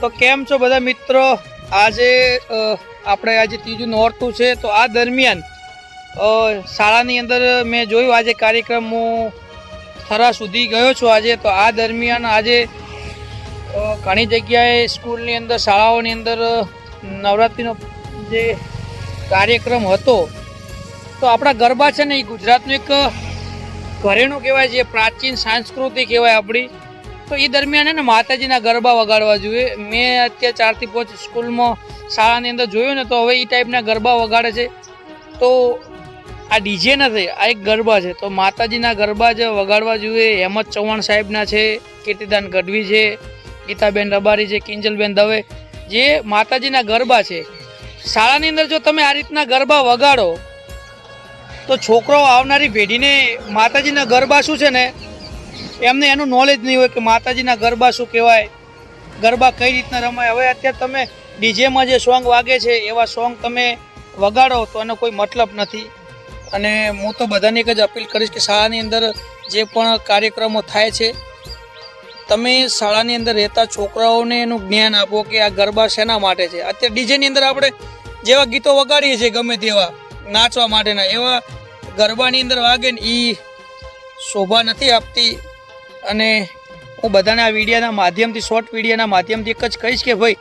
તો કેમ છો બધા મિત્રો? આજે આપણે આજે ત્રીજું નોરતું છે, તો આ દરમિયાન શાળાની અંદર મેં જોયું આજે કાર્યક્રમ, હું થરા સુધી ગયો છું આજે, તો આ દરમિયાન આજે ઘણી જગ્યાએ સ્કૂલની અંદર, શાળાઓની અંદર, નવરાત્રિનો જે કાર્યક્રમ હતો, તો આપણા ગરબા છે ને એ ગુજરાતનું એક ઘરેણું કહેવાય છે પ્રાચીન સાંસ્કૃતિ કહેવાય આપણી. તો એ દરમિયાન ને માતાજીના ગરબા વગાડવા જોઈએ. મેં અત્યારે ચારથી પાંચ સ્કૂલમાં શાળાની અંદર જોયું ને તો હવે એ ટાઈપના ગરબા વગાડે છે. તો આ ડીજે નથી આ એક ગરબા છે. તો માતાજીના ગરબા જ વગાડવા જોઈએ. હેમત ચૌહાણ સાહેબના છે, કીર્તિદાન ગઢવી છે, ગીતાબેન રબારી છે, કિંજલબેન દવે. જે માતાજીના ગરબા છે. શાળાની અંદર જો તમે આ રીતના ગરબા વગાડો, તો છોકરો આવનારી પેઢીને માતાજીના ગરબા શું છે ને એમને એનું નોલેજ નહીં હોય કે માતાજીના ગરબા શું કહેવાય, ગરબા કઈ રીતના રમાય. હવે અત્યારે તમે ડીજેમાં જે સોંગ વાગે છે, એવા સોંગ તમે વગાડો તો એનો કોઈ મતલબ નથી. અને હું તો બધાને એક જ અપીલ કરીશ કે શાળાની અંદર જે પણ કાર્યક્રમો થાય છે, તમે શાળાની અંદર રહેતા છોકરાઓને એનું જ્ઞાન આપો કે આ ગરબા શેના માટે છે. અત્યારે ડીજેની અંદર આપણે જેવા ગીતો વગાડીએ છીએ ગમે તેવા, નાચવા માટેના, એવા ગરબાની અંદર વાગે ને એ શોભા નથી આપતી. અને હું બધાને આ વિડીયાના માધ્યમથી શોર્ટ વિડીયાના માધ્યમથી એક જ કહીશ કે ભાઈ,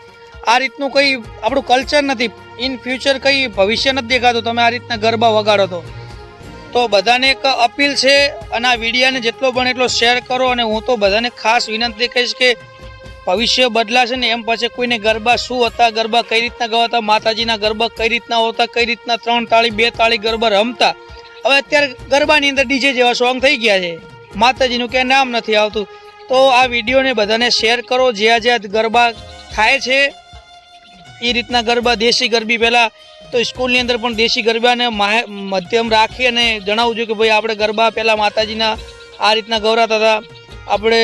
આ રીતનું કંઈ આપણું કલ્ચર નથી. ઇન ફ્યુચર કંઈ ભવિષ્ય નથી દેખાતું. તમે આ રીતના ગરબા વગાડો તો. તો બધાને એક અપીલ છે અને આ વિડીયાને જેટલો બને એટલો શેર કરો અને હું તો બધાને ખાસ વિનંતી કહીશ કે ભવિષ્ય બદલાશે ને એમ પછી કોઈને ગરબા શું હતા, ગરબા કઈ રીતના ગવાતા, માતાજીના ગરબા કઈ રીતના હોતા, કઈ રીતના ત્રણ તાળી, બે તાળી ગરબા રમતા. હવે અત્યારે ગરબાની અંદર ડીજે જેવા સોંગ થઈ ગયા છે. માતાજીનું ક્યાં નામ નથી આવતું. તો આ વિડીયોને બધાને શેર કરો. જ્યાં જ્યાં ગરબા થાય છે એ રીતના ગરબા, દેશી ગરબી પહેલાં તો સ્કૂલની અંદર પણ દેશી ગરબાને મધ્યમ રાખી અને જણાવવું જોઈએ કે ભાઈ આપણે ગરબા પહેલાં માતાજીના આ રીતના ગૌરાતા હતા. આપણે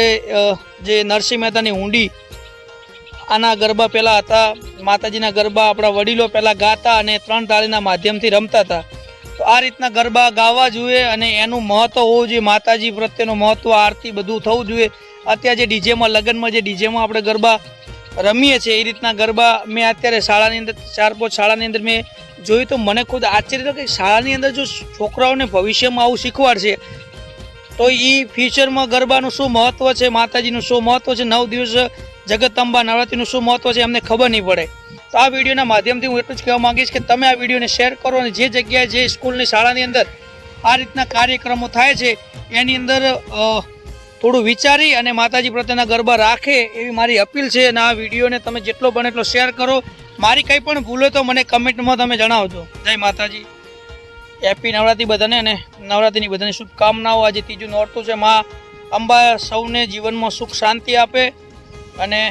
જે નરસિંહ મહેતાની હુંડી, આના ગરબા પહેલાં હતા. માતાજીના ગરબા આપણા વડીલો પહેલાં ગાતા અને ત્રણ તાળીના માધ્યમથી રમતા હતા. તો આ રીતના ગરબા ગાવા જોઈએ અને એનું મહત્ત્વ હોવું જોઈએ, માતાજી પ્રત્યેનું મહત્ત્વ આરતી બધું થવું જોઈએ. અત્યારે જે ડીજેમાં, લગ્નમાં જે ડીજેમાં આપણે ગરબા રમીએ છીએ, એ રીતના ગરબા મેં અત્યારે શાળાની અંદર, ચાર પાંચ શાળાની અંદર મેં જોયું તો મને ખુદ આશ્ચર્ય કે શાળાની અંદર જો છોકરાઓને ભવિષ્યમાં આવું શીખવાડશે, તો એ ફ્યુચરમાં ગરબાનું શું મહત્ત્વ છે, માતાજીનું શું મહત્ત્વ છે, નવ દિવસ જગતંબા નવરાત્રિનું શું મહત્ત્વ છે, એમને ખબર નહીં પડે. તો આ વિડીયોના માધ્યમથી હું એટલું જ કહેવા માંગીશ કે તમે આ વિડીયોને શેર કરો અને જે જગ્યાએ જે સ્કૂલની શાળાની અંદર આ રીતના કાર્યક્રમો થાય છે, એની અંદર થોડું વિચારી અને માતાજી પ્રત્યેના ગરબા રાખે એવી મારી અપીલ છે અને આ વિડીયોને તમે જેટલો બને એટલો શેર કરો. મારી કંઈ પણ ભૂલો તો મને કમેન્ટમાં તમે જણાવજો. જય માતાજી. હેપી નવરાત્રિ બધાને અને નવરાત્રિની બધાને શુભકામનાઓ. આજે ત્રીજું નોરતું છે. માં અંબા સૌને જીવનમાં સુખ શાંતિ આપે અને